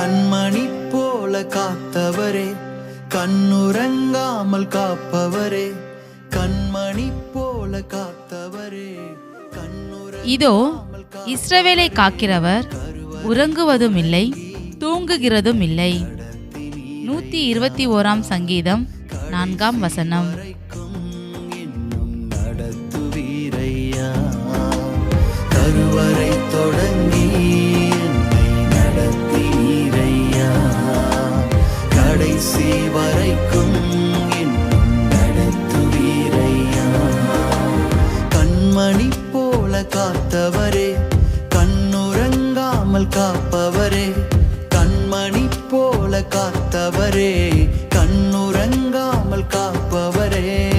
கண்மணி போல காத்தவரே கண்ணுறங்காமல் காப்பவரே கண்மணி போல காத்தவரே இதோ இஸ்ரவேலை காக்கிறவர் உறங்குவதும் இல்லை தூங்குகிறதும் இல்லை நூத்தி இருபத்தி ஓராம் சங்கீதம் நான்காம் வசனம். கடைசி வரைக்கும் இன்னும் நடத்துவீரையா கண்மணி போல காத்தவரே கண்ணுறங்காமல் காப்பவரே கண்மணி போல காத்தவரே கண்ணுறங்காமல் காப்பவரே.